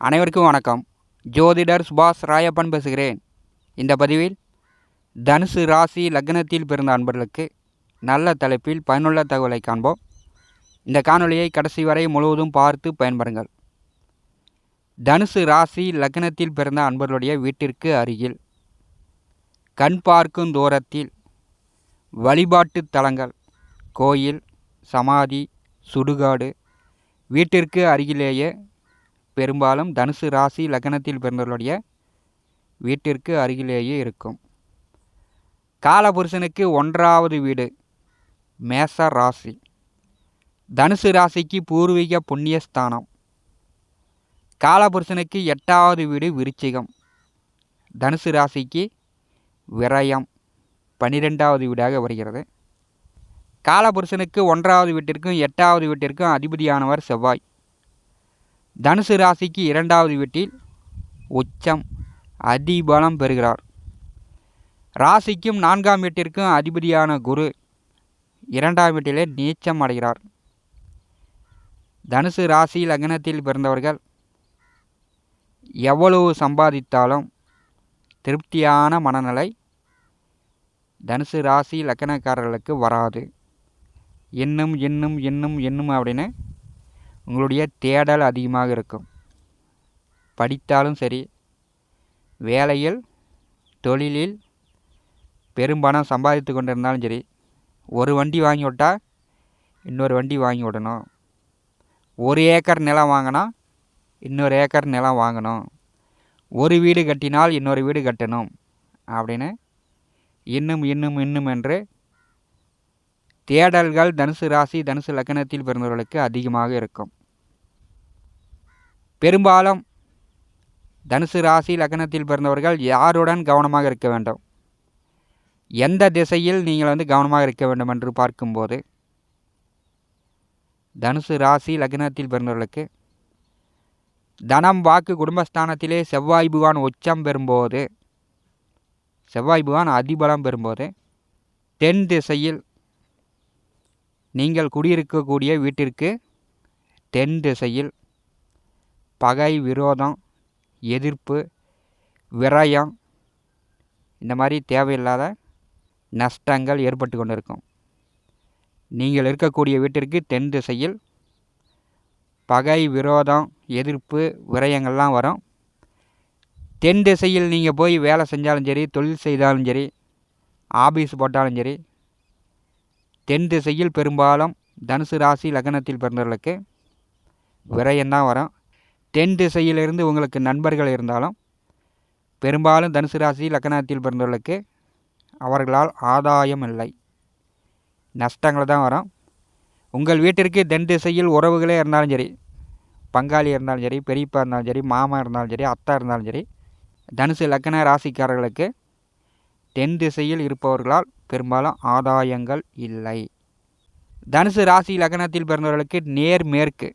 அனைவருக்கும் வணக்கம். ஜோதிடர் சுபாஷ் ராயப்பன் பேசுகிறேன். இந்த பதிவில் தனுசு ராசி லக்னத்தில் பிறந்த அன்பர்களுக்கு நல்ல தலைப்பில் பயனுள்ள தகவலை காண்போம். இந்த காணொலியை கடைசி வரை முழுவதும் பார்த்து பயன்பெறுங்கள். தனுசு ராசி லக்னத்தில் பிறந்த அன்பர்களுடைய வீட்டிற்கு அருகில் கண் பார்க்கும் தூரத்தில் வழிபாட்டு தலங்கள் கோயில் சமாதி சுடுகாடு வீட்டிற்கு அருகிலேயே பெரும்பாலும் தனுசு ராசி லக்னத்தில் பிறந்தவர்களுடைய வீட்டிற்கு அருகிலேயே இருக்கும். காலபுருஷனுக்கு ஒன்றாவது வீடு மேச ராசி. தனுசு ராசிக்கு பூர்வீக புண்ணியஸ்தானம். காலபுருஷனுக்கு எட்டாவது வீடு விருச்சிகம். தனுசு ராசிக்கு விரயம் பன்னிரெண்டாவது வீடாக வருகிறது. காலபுருஷனுக்கு ஒன்றாவது வீட்டிற்கும் எட்டாவது வீட்டிற்கும் அதிபதியானவர் செவ்வாய். தனுசு ராசிக்கு இரண்டாவது வீட்டில் உச்சம் அதிபலம் பெறுகிறார். ராசிக்கும் நான்காம் வீட்டிற்கும் அதிபதியான குரு இரண்டாம் வீட்டிலே நீச்சம் அடைகிறார். தனுசு ராசி லக்னத்தில் பிறந்தவர்கள் எவ்வளவு சம்பாதித்தாலும் திருப்தியான மனநிலை தனுசு ராசி லக்கணக்காரர்களுக்கு வராது. இன்னும் இன்னும் இன்னும் இன்னும் அப்படின்னு உங்களுடைய தேடல் அதிகமாக இருக்கும். படித்தாலும் சரி வேலையில் தொழிலில் பெரும்பணம் சம்பாதித்து கொண்டு இருந்தாலும் சரி ஒரு வண்டி வாங்கி விட்டால் இன்னொரு வண்டி வாங்கி விடணும். ஒரு ஏக்கர் நிலம் வாங்கினா இன்னொரு ஏக்கர் நிலம் வாங்கணும். ஒரு வீடு கட்டினால் இன்னொரு வீடு கட்டணும் அப்படின்னு இன்னும் இன்னும் இன்னும் என்று தேடல்கள் தனுசு ராசி தனுசு லக்கணத்தில் பிறந்தவர்களுக்கு அதிகமாக இருக்கும். பெரும்பாலும் தனுசு ராசி லக்னத்தில் பிறந்தவர்கள் யாருடன் கவனமாக இருக்க வேண்டும்? எந்த திசையில் நீங்கள் வந்து கவனமாக இருக்க வேண்டும் என்று பார்க்கும்போது தனுசு ராசி லக்னத்தில் பிறந்தவர்களுக்கு தனம் வாக்கு குடும்பஸ்தானத்திலே செவ்வாய் புகான் உச்சம் பெறும்போது செவ்வாய் புகான் அதிபலம் பெறும்போது தென் திசையில் நீங்கள் குடியிருக்கக்கூடிய வீட்டிற்கு தென் திசையில் பகை விரோதம் எதிர்ப்பு விரயம் இந்த மாதிரி தேவையில்லாத நஷ்டங்கள் ஏற்பட்டு கொண்டு இருக்கும் நீங்கள் இருக்கக்கூடிய வீட்டிற்கு தென் திசையில் பகை விரோதம் எதிர்ப்பு விரயங்கள்லாம் வரும். தென் திசையில் நீங்கள் போய் வேலை செஞ்சாலும் சரி தொழில் செய்தாலும் சரி ஆபீஸ் போட்டாலும் சரி தென் திசையில் பெரும்பாலும் தனுசு ராசி லக்னத்தில் பிறந்தவர்களுக்கு விரயம்தான் வரும். தென் திசையிலிருந்து உங்களுக்கு நண்பர்கள் இருந்தாலும் பெரும்பாலும் தனுசு ராசி லக்னத்தில் பிறந்தவர்களுக்கு அவர்களால் ஆதாயம் இல்லை. நஷ்டங்கள் தான் வரும். உங்கள் வீட்டிற்கு தென் திசையில் உறவுகளே இருந்தாலும் சரி பங்காளி இருந்தாலும் சரி பெரியப்பா இருந்தாலும் சரி மாமா இருந்தாலும் சரி அத்தா இருந்தாலும் சரி தனுசு லக்ன ராசிக்காரர்களுக்கு தென் திசையில் இருப்பவர்களால் பெரும்பாலும் ஆதாயங்கள் இல்லை. தனுசு ராசி லக்னத்தில் பிறந்தவர்களுக்கு நேர் மேற்கு.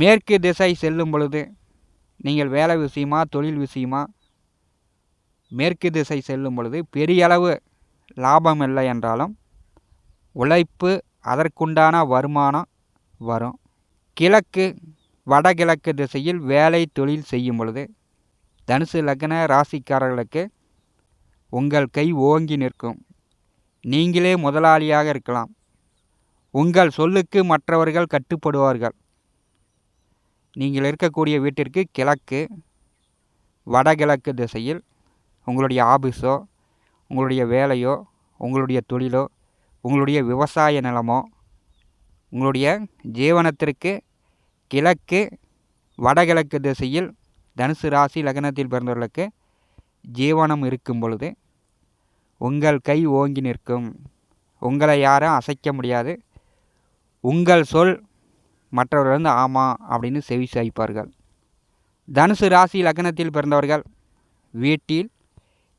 மேற்கு திசை செல்லும் பொழுது நீங்கள் வேலை விஷயமா தொழில் விஷயமா மேற்கு திசை செல்லும் பொழுது பெரிய அளவு லாபம் இல்லை என்றாலும் உழைப்பு அதற்குண்டான வருமானம் வரும். கிழக்கு வடகிழக்கு திசையில் வேலை தொழில் செய்யும் பொழுது தனுசு லக்ன ராசிக்காரர்களுக்கு உங்கள் கை ஓங்கி நிற்கும். நீங்களே முதலாளியாக இருக்கலாம். உங்கள் சொல்லுக்கு மற்றவர்கள் கட்டுப்படுவார்கள். நீங்கள் இருக்கக்கூடிய வீட்டிற்கு கிழக்கு வடகிழக்கு திசையில் உங்களுடைய ஆபீஸோ உங்களுடைய வேலையோ உங்களுடைய தொழிலோ உங்களுடைய விவசாய நிலமோ உங்களுடைய ஜீவனத்திற்கு கிழக்கு வடகிழக்கு திசையில் தனுசு ராசி லக்னத்தில் பிறந்தவர்களுக்கு ஜீவனம் இருக்கும் பொழுது உங்கள் கை ஓங்கி நிற்கும். உங்களை யாரும் அசைக்க முடியாது. உங்கள் சொல் மற்றவர்கள் வந்து ஆமாம் அப்படின்னு செவி சாய்ப்பார்கள். தனுசு ராசி லக்னத்தில் பிறந்தவர்கள் வீட்டில்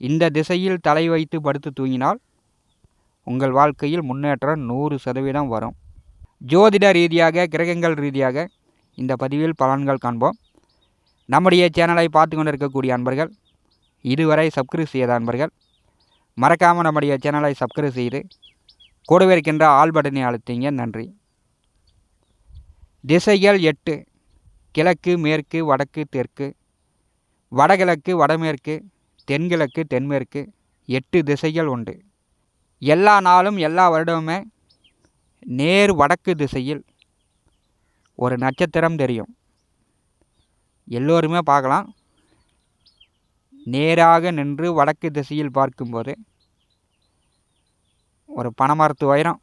இந்த திசையில் தலை வைத்து படுத்து தூங்கினால் உங்கள் வாழ்க்கையில் முன்னேற்றம் நூறு சதவீதம் வரும். ஜோதிட ரீதியாக கிரகங்கள் ரீதியாக இந்த பதிவில் பலன்கள் காண்போம். நம்முடைய சேனலை பார்த்து கொண்டிருக்கக்கூடிய அன்பர்கள் இதுவரை சப்ஸ்கிரைப் செய்யாத அன்பர்கள் மறக்காமல் நம்முடைய சேனலை சப்ஸ்கிரைப் செய்து கூடவே இருக்கின்ற ஆல் பட்டனை அழுத்திங்க. நன்றி. திசைகள் எட்டு. கிழக்கு மேற்கு வடக்கு தெற்கு. வடகிழக்கு வடமேற்கு. தென்கிழக்கு தென்மேற்கு. எட்டு திசைகள் உண்டு. எல்லா நாளும் எல்லா வருடமுமே நேர் வடக்கு திசையில் ஒரு நட்சத்திரம் தெரியும். எல்லோருமே பார்க்கலாம். நேராக நின்று வடக்கு திசையில் பார்க்கும்போது ஒரு பனைமரத்து உயரம்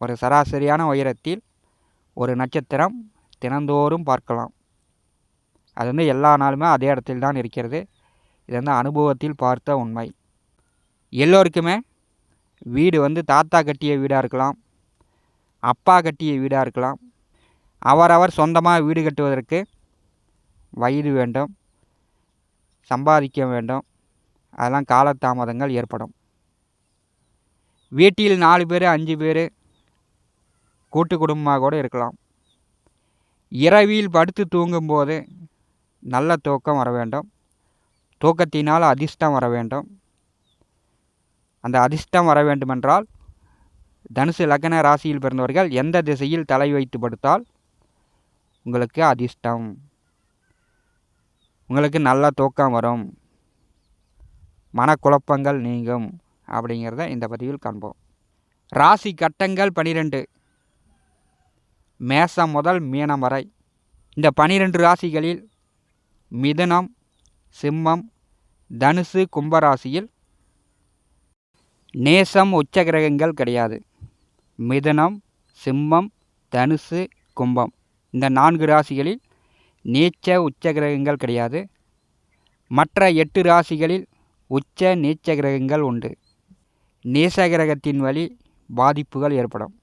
ஒரு சராசரியான உயரத்தில் ஒரு நட்சத்திரம் தினந்தோறும் பார்க்கலாம். அது வந்து எல்லா நாளுமே அதே இடத்தில் தான் இருக்கிறது. இது வந்து அனுபவத்தில் பார்த்த உண்மை. எல்லோருக்குமே வீடு வந்து தாத்தா கட்டிய வீடாக இருக்கலாம் அப்பா கட்டிய வீடாக இருக்கலாம். அவரவர் சொந்தமாக வீடு கட்டுவதற்கு வயது வேண்டும். சம்பாதிக்க வேண்டும். அதெல்லாம் காலதாமதங்கள் ஏற்படும். வீட்டில் நாலு பேர் அஞ்சு பேர் கூட்டு குடும்பமாக கூட இருக்கலாம். இரவில் படுத்து தூங்கும்போது நல்ல தூக்கம் வர வேண்டும். தூக்கத்தினால் அதிர்ஷ்டம் வர வேண்டும். அந்த அதிர்ஷ்டம் வர வேண்டுமென்றால் தனுசு லக்ன ராசியில் பிறந்தவர்கள் எந்த திசையில் தலை வைத்து படுத்தால் உங்களுக்கு அதிர்ஷ்டம். உங்களுக்கு நல்ல தூக்கம் வரும். மனக்குழப்பங்கள் நீங்கும். அப்படிங்கிறத இந்த பதிவில் காண்போம். ராசி கட்டங்கள் பனிரெண்டு. மேசம் முதல் மீனம் வரை. இந்த பனிரெண்டு ராசிகளில் மிதுனம் சிம்மம் தனுசு கும்பராசியில் நேசம் உச்ச கிரகங்கள் கிடையாது. மிதுனம் சிம்மம் தனுசு கும்பம். இந்த நான்கு ராசிகளில் நீச்ச உச்ச கிரகங்கள் கிடையாது. மற்ற எட்டு ராசிகளில் உச்ச நீச்ச கிரகங்கள் உண்டு. நீச கிரகத்தின் வழி பாதிப்புகள் ஏற்படும்.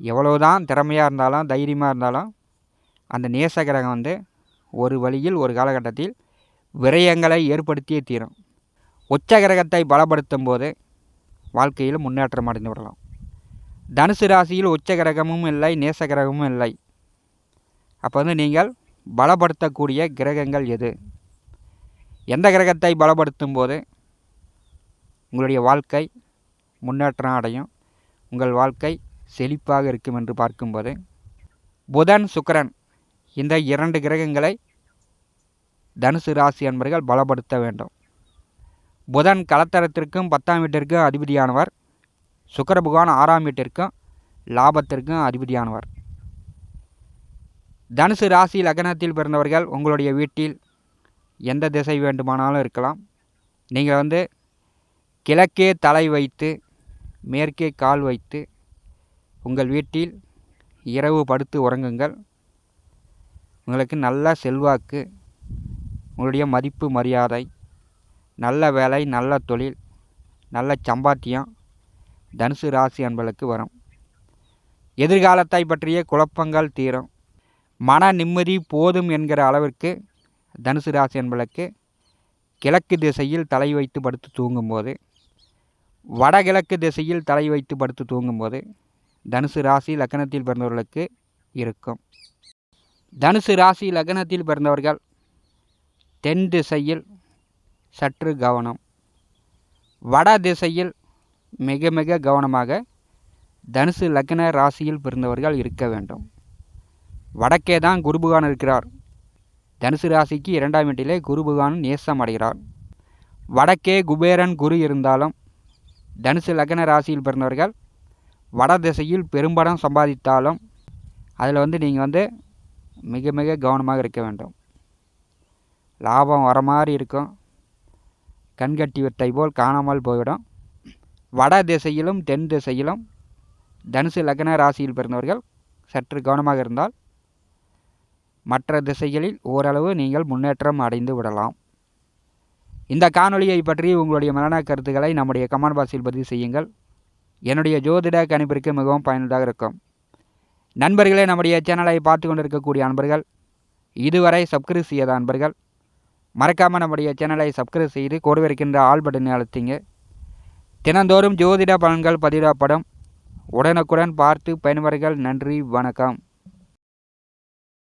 எவ்வளவுதான் திறமையாக இருந்தாலும் தைரியமாக இருந்தாலும் அந்த நேச கிரகம் வந்து ஒரு வழியில் ஒரு காலகட்டத்தில் விரயங்களை ஏற்படுத்தியே தீரும். உச்ச கிரகத்தை பலப்படுத்தும் போது வாழ்க்கையில் முன்னேற்றம் அடைந்து விடலாம் தனுசு ராசியில் உச்ச கிரகமும் இல்லை நேச கிரகமும் இல்லை. அப்போ வந்து நீங்கள் பலப்படுத்தக்கூடிய கிரகங்கள் எது? எந்த கிரகத்தை பலப்படுத்தும் போது உங்களுடைய வாழ்க்கை முன்னேற்றம் அடையும் உங்கள் வாழ்க்கை செழிப்பாக இருக்கும் என்று பார்க்கும்போது புதன் சுக்கரன் இந்த இரண்டு கிரகங்களை தனுசு ராசி அன்பர்கள் பலப்படுத்த வேண்டும். புதன் கலத்தரத்திற்கும் பத்தாம் வீட்டிற்கும் அதிபதியானவர். சுக்கர பகவான் ஆறாம் வீட்டிற்கும் லாபத்திற்கும் அதிபதியானவர். தனுசு ராசி லக்னத்தில் பிறந்தவர்கள் உங்களுடைய வீட்டில் எந்த திசை வேண்டுமானாலும் இருக்கலாம். நீங்கள் வந்து கிழக்கே தலை வைத்து மேற்கே கால் வைத்து உங்கள் வீட்டில் இரவு படுத்து உறங்குங்கள். உங்களுக்கு நல்ல செல்வாக்கு உங்களுடைய மதிப்பு மரியாதை நல்ல வேலை நல்ல தொழில் நல்ல சம்பாத்தியம் தனுசு ராசி அன்பர்களுக்கு வரும். எதிர்காலத்தை பற்றிய குழப்பங்கள் தீரும். மன நிம்மதி போதும் என்கிற அளவிற்கு தனுசு ராசி என்பதற்கு கிழக்கு திசையில் தலை வைத்து படுத்து தூங்கும்போது வடகிழக்கு திசையில் தலை வைத்து படுத்து தூங்கும்போது தனுசு ராசி லக்னத்தில் பிறந்தவர்களுக்கு இருக்கும். தனுசு ராசி லக்னத்தில் பிறந்தவர்கள் தென் திசையில் சற்று கவனம் வட திசையில் மிக மிக கவனமாக தனுசு லக்ன ராசியில் பிறந்தவர்கள் இருக்க வேண்டும். வடக்கே தான் குரு பகவான் இருக்கிறார். தனுசு ராசிக்கு இரண்டாம் வீட்டிலே குரு பகவான் நேசம் அடைகிறார். வடக்கே குபேரன் குரு இருந்தாலும் தனுசு லக்ன ராசியில் பிறந்தவர்கள் வட திசையில் பெரும்படம் சம்பாதித்தாலும் அதில் வந்து நீங்கள் வந்து மிக மிக கவனமாக இருக்க வேண்டும். லாபம் வர மாதிரி இருக்கும். கண்கட்டி வெட்டை போல் காணாமல் போய்விடும். வட திசையிலும் தென் திசையிலும் தனுசு லக்ன ராசியில் பிறந்தவர்கள் சற்று கவனமாக இருந்தால் மற்ற திசைகளில் ஓரளவு நீங்கள் முன்னேற்றம் அடைந்து விடலாம். இந்த காணொலியை பற்றி உங்களுடைய மரண கருத்துக்களை நம்முடைய கமெண்ட் பாக்ஸில் பதிவு செய்யுங்கள். என்னுடைய ஜோதிட கணிப்பிற்கு மிகவும் பயனுள்ளதாக இருக்கும். நண்பர்களே நம்முடைய சேனலை பார்த்து கொண்டிருக்கக்கூடிய அன்பர்கள் இதுவரை சப்ஸ்கிரைப் செய்யாத அன்பர்கள் மறக்காமல் நம்முடைய சேனலை சப்ஸ்கிரைப் செய்து கொடுவிருக்கின்ற ஆள் பட்டனை அழுத்திங்க. தினந்தோறும் ஜோதிட பலன்கள் பதிவிடப்படும். உடனுக்குடன் பார்த்து பயன்பர்கள் நன்றி வணக்கம்.